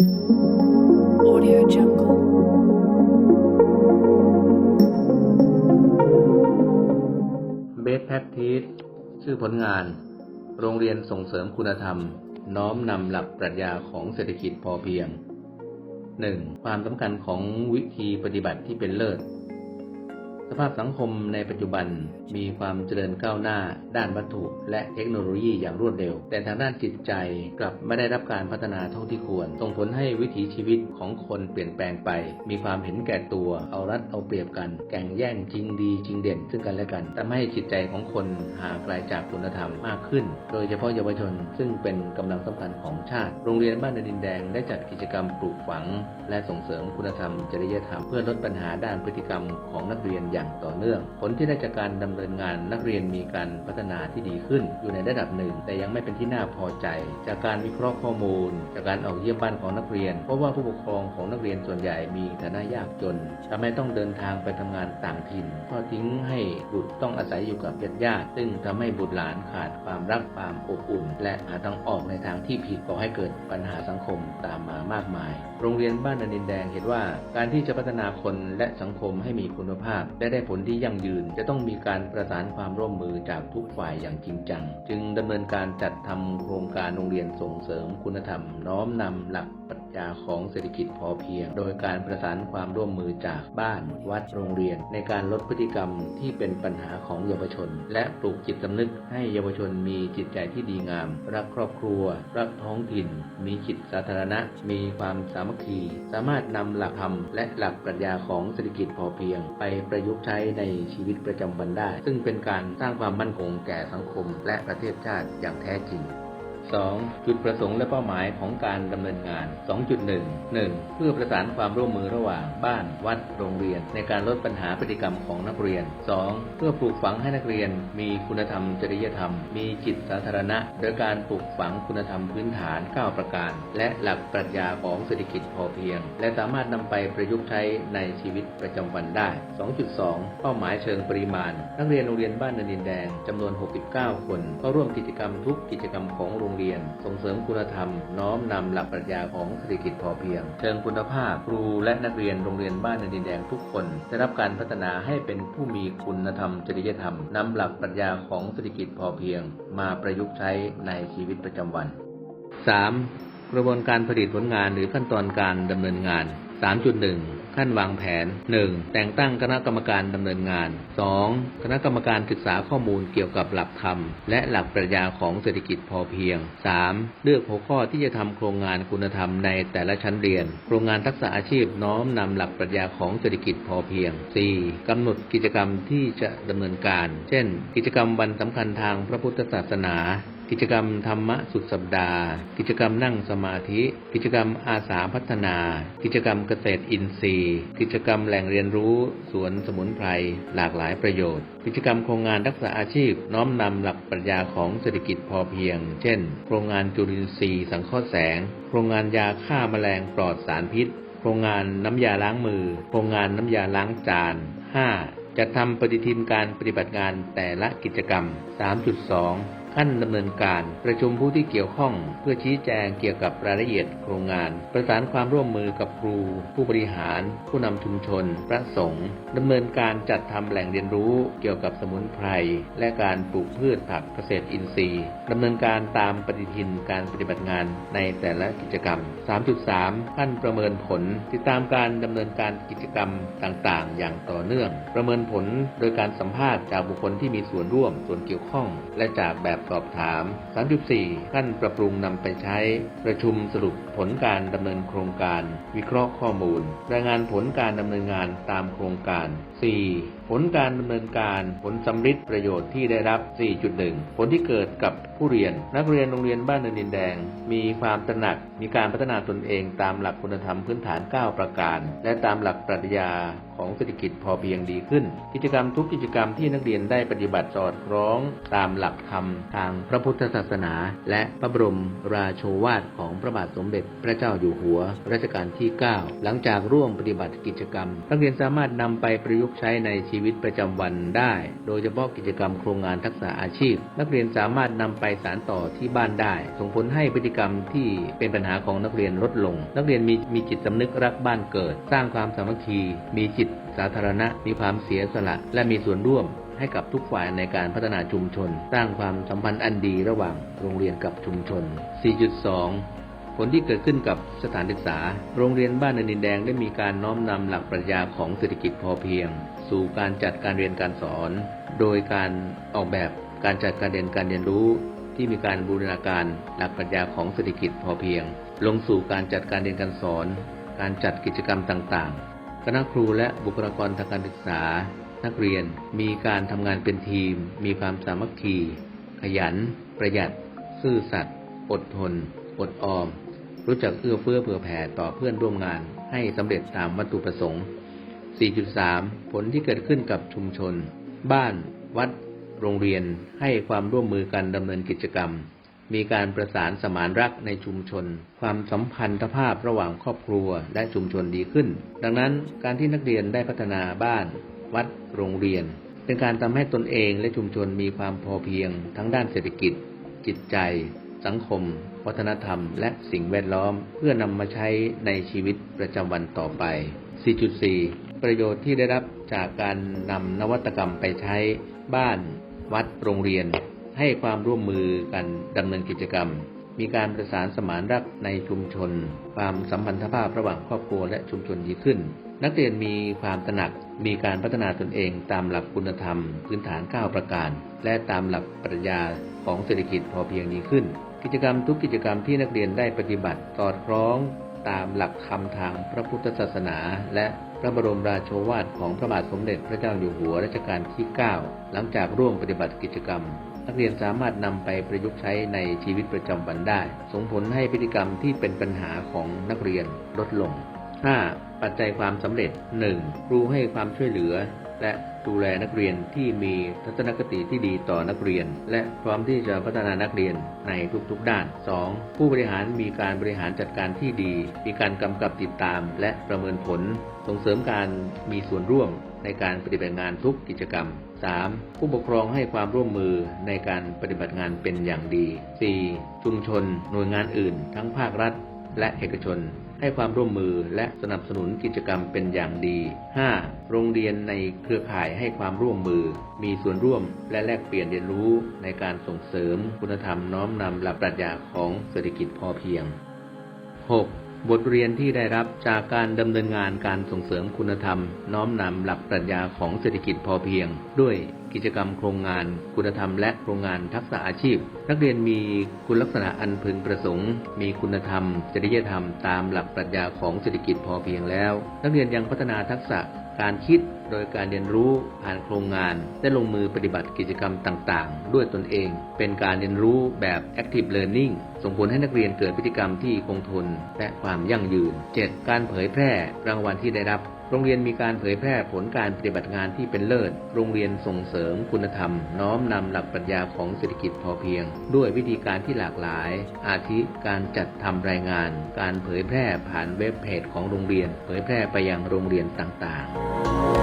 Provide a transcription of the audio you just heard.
Audio Jungle. เบสแพ c ทีสชื่อผลงาน โรงเรียนส่งเสริมคุณธรรม น้อมนำหลักปรัชญาของเศรษฐกิจพอเพียง 1. ความสำคัญของวิธีปฏิบัติที่เป็นเลิศ สภาพสังคมในปัจจุบันมีความเจริญก้าวหน้า ด้านวัตถุ และเทคโนโลยีอย่างรวดเร็ว แต่ทางด้านจิตใจกลับไม่ได้รับการพัฒนาเท่าที่ควรส่งผลให้วิถีชีวิตของคนเปลี่ยนแปลงไป มีความเห็นแก่ตัวเอารัดเอาเปรียบกันแก่งแย่งจริงดีจริงเด่น ซึ่งกันและกันทำให้จิตใจของคนห่างไกลจากคุณธรรมมากขึ้น โดยเฉพาะเยาวชนซึ่งเป็นกำลังสำคัญของชาติ โรงเรียนบ้านดินแดงได้จัดกิจกรรมปลูกฝัง และส่งเสริมคุณธรรมจริยธรรมเพื่อลดปัญหาด้านพฤติกรรมของนักเรียนอย่างต่อเนื่อง ผลที่ได้จากการดำเนินงานนักเรียนมีการพัฒนาที่ดีขึ้น อยู่ในระดับหนึ่ง แต่ยังไม่เป็นที่น่าพอใจ จากการวิเคราะห์ข้อมูล จากการออกเยี่ยมบ้านของนักเรียน เพราะว่าผู้ปกครองของนักเรียนส่วนใหญ่มีฐานะยากจนทำให้ต้องเดินทางไปทำงานต่างถิ่นทอดทิ้งให้บุตรต้องอาศัยอยู่กับญาติญาติซึ่งทำให้บุตรหลานขาดความรักความอบอุ่น และหาทางออกในทางที่ผิดก่อให้เกิดปัญหาสังคมตามมามากมาย โรงเรียนบ้านดินแดงเห็นว่า การที่จะพัฒนาคนและสังคมให้มีคุณภาพและะได้ผลที่ยั่งยืน จะต้องมีการประสานความร่วมมือจากทุกฝ่ายอย่างจริงจัง จึงดำเนินการจัดทำโครงการโรงเรียนส่งเสริมคุณธรรม น้อมนำหลักป รัชญาของเศรษฐกิจพอเพียง โดยการประสานความร่วมมือจากบ้านวัดโรงเรียน ในการลดพฤติกรรมที่เป็นปัญหาของเยาวชน และปลูกจิตสำนึกให้เยาวชนมีจิตใจที่ดีงาม รักครอบครัว รักท้องถิ่น มีจิตสาธารณะ มีความสามัคคี สามารถนำหลักธรรมและหลักปรัชญาของเศรษฐกิจพอเพียง ไปประยุกต์ใช้ในชีวิตประจำวันได้ ซึ่งเป็นการสร้างความมั่นคงแก่สังคมและประเทศชาติอย่างแท้จริง 2. จุดประสงค์และเป้าหมายของการดำเนินงาน 2.1 1. เพื่อประสานความร่วมมือระหว่างบ้าน วัด โรงเรียน ในการลดปัญหาพฤติกรรมของนักเรียน 2. เพื่อปลูกฝังให้นักเรียน มีคุณธรรม จริยธรรม มีจิตสาธารณะ โดยการปลูกฝังคุณธรรมพื้นฐาน 9 ประการ และหลักปรัชญาของเศรษฐกิจพอเพียง และสามารถนำไปประยุกต์ใช้ในชีวิตประจำวันได้ 2.2 เป้าหมายเชิงปริมาณ นักเรียนโรงเรียนบ้านนินดินแดงจำนวน 69 คนเข้าร่วมกิจกรรมทุกกิจกรรมของโรงเรียน ส่งเสริมคุณธรรม น้อมนำหลักปรัชญาของเศรษฐกิจพอเพียง เชิงคุณภาพครูและนักเรียนโรงเรียนบ้านเนินดินแดงทุกคน ได้รับการพัฒนาให้เป็นผู้มีคุณธรรมจริยธรรมนำหลักปรัชญาของเศรษฐกิจพอเพียง มาประยุกต์ใช้ในชีวิตประจำวัน 3. กระบวนการผลิตผลงานหรือขั้นตอนการดำเนินงาน 3.1 ขั้นวางแผน 1. แต่งตั้งคณะกรรมการดำเนินงาน 2. คณะกรรมการศึกษาข้อมูลเกี่ยวกับหลักธรรม และหลักปรัชญาของเศรษฐกิจพอเพียง 3. เลือกหัวข้อที่จะทำโครงงานคุณธรรมในแต่ละชั้นเรียน โครงงานทักษะอาชีพน้อมนำหลักปรัชญาของเศรษฐกิจพอเพียง 4. กำหนดกิจกรรมที่จะดำเนินการ เช่น กิจกรรมวันสำคัญทางพระพุทธศาสนา กิจกรรมธรรมะสุดสัปดาห์ กิจกรรมนั่งสมาธิ กิจกรรมอาสาพัฒนา กิจกรรมเกษตรอินทรีย์ กิจกรรมแหล่งเรียนรู้ สวนสมุนไพร หลากหลายประโยชน์ กิจกรรมโครงงานทักษะอาชีพ น้อมนำหลักปรัชญาของเศรษฐกิจพอเพียง เช่น โครงงานจุลินทรีย์สังเคราะห์แสง โครงงานยาฆ่าแมลงปลอดสารพิษ โครงงานน้ำยาล้างมือ โครงงานน้ำยาล้างจาน 5. จัดทำปฏิทินการปฏิบัติงานแต่ละกิจกรรม 3.2ขั้นดำเนินการประชุมผู้ที่เกี่ยวข้อง เพื่อชี้แจงเกี่ยวกับรายละเอียดโครงงาน ประสานความร่วมมือกับครู ผู้บริหาร ผู้นำชุมชน พระสงฆ์ดำเนินการจัดทำแหล่งเรียนรู้เกี่ยวกับสมุนไพร และการปลูกพืชผักเกษตรอินทรีย์ดำเนินการตามปฏิทินการปฏิบัติงานในแต่ละกิจกรรม 3.3 ขั้นประเมินผล ติดตามการดำเนินการกิจกรรมต่างๆ อย่างต่อเนื่อง ประเมินผลโดยการสัมภาษณ์จากบุคคลที่มีส่วนร่วมส่วนเกี่ยวข้อง และจากแบบสอบถาม 3.4 ขั้นปรับปรุงนำไปใช้ ประชุมสรุปผลการดำเนินโครงการ วิเคราะห์ข้อมูล รายงานผลการดำเนินงานตามโครงการ 4. ผลการดำเนินการผลสำลิดประโยชน์ที่ได้รับ 4.1 ผลที่เกิดกับผู้เรียน นักเรียนโรงเรียนบ้านเนินดินแดง มีความตระหนัก มีการพัฒนาตนเองตามหลักคุณธรรมพื้นฐาน 9 ประการ และตามหลักปรัชญาของเศรษฐกิจพอเพียงดีขึ้น กิจกรรมทุกกิจกรรมที่นักเรียนได้ปฏิบัติสอดคล้อง ตามหลักธรรมทางพระพุทธศาสนา และพระบรมราโชวาทของพระบาทสมเด็จพระเจ้าอยู่หัวรัชกาลที่ 9 หลังจากร่วมปฏิบัติกิจกรรม นักเรียนสามารถนำไปประยุกกต์ใช้ในชีวิตประจำวันได้ โดยเฉพาะกิจกรรมโครงงานทักษะอาชีพ นักเรียนสามารถนำไปสานต่อที่บ้านได้ ส่งผลให้พฤติกรรมที่เป็นปัญหาของนักเรียนลดลง นักเรียนมีมีจิตสำนึกรักบ้านเกิด สร้างความสามัคคี มีจิตสาธารณะ มีความเสียสละ และมีส่วนร่วมให้กับทุกฝ่ายในการพัฒนาชุมชน สร้างความสัมพันธ์อันดีระหว่างโรงเรียนกับชุมชน 4.2 ผลที่เกิดขึ้นกับสถานศึกษา โรงเรียนบ้านเนินดินแดงได้มีการน้อมนำหลักปรัชญาของเศรษฐกิจพอเพียง สู่การจัดการเรียนการสอน โดยการออกแบบการจัดการเรียนการเรียนรู้ ที่มีการบูรณาการหลักปรัชญาของเศรษฐกิจพอเพียง ลงสู่การจัดการเรียนการสอน การจัดกิจกรรมต่างๆ คณะครูและบุคลากรทางการศึกษา นักเรียนมีการทำงานเป็นทีม มีความสามัคคี ขยัน ประหยัด ซื่อสัตย์อดทน อดออม รู้จักเอื้อเฟื้อเผื่อแผ่ต่อเพื่อนร่วมงานให้สำเร็จตามวัตถุประสงค์ 4.3 ผลที่เกิดขึ้นกับชุมชน บ้าน วัด โรงเรียน ให้ความร่วมมือกันดำเนินกิจกรรม มีการประสานสมานรักในชุมชน ความสัมพันธภาพระหว่างครอบครัวและชุมชนดีขึ้น ดังนั้นการที่นักเรียนได้พัฒนาบ้าน วัด โรงเรียน เป็นการทำให้ตนเองและชุมชนมีความพอเพียง ทั้งด้านเศรษฐกิจ จิตใจ สังคม วัฒนธรรม และสิ่งแวดล้อม เพื่อนำมาใช้ในชีวิตประจำวันต่อไป 4.4 ประโยชน์ที่ได้รับจากการนำนวัตกรรมไปใช้บ้าน วัดโรงเรียน ให้ความร่วมมือกันดำเนินกิจกรรม มีการประสานสมานรักในชุมชน ความสัมพันธภาพระหว่างครอบครัวและชุมชนดีขึ้น นักเรียนมีความตระหนักมีการพัฒนาตนเองตามหลักคุณธรรม พื้นฐาน 9 ประการ และตามหลักปรัชญาของเศรษฐกิจพอเพียงดีขึ้น กิจกรรมทุกกิจกรรมที่นักเรียนได้ปฏิบัติสอดคล้องตามหลักคำทางพระพุทธศาสนา และพระบรมราโชวาทของพระบาทสมเด็จพระเจ้าอยู่หัวรัชกาลที่ 9 หลังจากร่วมปฏิบัติกิจกรรม นักเรียนสามารถนำไปประยุกต์ใช้ในชีวิตประจำวันได้ ส่งผลให้พฤติกรรมที่เป็นปัญหาของนักเรียนลดลง 5. ปัจจัยความสำเร็จ 1. ครูให้ความช่วยเหลือ และดูแลนักเรียนที่มีทัศนคติที่ดีต่อนักเรียน และพร้อมที่จะพัฒนานักเรียนในทุกๆด้าน 2. ผู้บริหารมีการบริหารจัดการที่ดี มีการกำกับติดตาม และประเมินผล ส่งเสริมการมีส่วนร่วมในการปฏิบัติงานทุกกิจกรรม 3. ผู้ปกครองให้ความร่วมมือในการปฏิบัติงานเป็นอย่างดี 4. ชุมชน หน่วยงานอื่น ทั้งภาครัฐ และเอกชน ให้ความร่วมมือและสนับสนุนกิจกรรมเป็นอย่างดี 5. โรงเรียนในเครือข่ายให้ความร่วมมือ มีส่วนร่วมและแลกเปลี่ยนเรียนรู้ในการส่งเสริมคุณธรรมน้อมนำหลักปรัชญาของเศรษฐกิจพอเพียง 6. บทเรียนที่ได้รับจากการดำเนินงานการส่งเสริมคุณธรรม น้อมนำหลักปรัชญาของเศรษฐกิจพอเพียง ด้วย กิจกรรมโครงงาน คุณธรรมและโครงงานทักษะอาชีพ นักเรียนมีคุณลักษณะอันพึงประสงค์ มีคุณธรรม จริยธรรมตามหลักปรัชญาของเศรษฐกิจพอเพียงแล้ว นักเรียนยังพัฒนาทักษะการคิดโดยการเรียนรู้ผ่านโครงงานและลงมือปฏิบัติกิจกรรมต่างๆ ด้วยตนเอง เป็นการเรียนรู้แบบ active learning ส่งผลให้นักเรียนเกิดพฤติกรรมที่คงทน และความยั่งยืน 7. การเผยแพร่รางวัลที่ได้รับ โรงเรียนมีการเผยแพร่ผลการปฏิบัติงานที่เป็นเลิศ โรงเรียนส่งเสริมคุณธรรม น้อมนำหลักปรัชญาของเศรษฐกิจพอเพียง ด้วยวิธีการที่หลากหลาย อาทิการจัดทำรายงาน การเผยแพร่ผ่านเว็บเพจของโรงเรียน เผยแพร่ไปยังโรงเรียนต่างๆ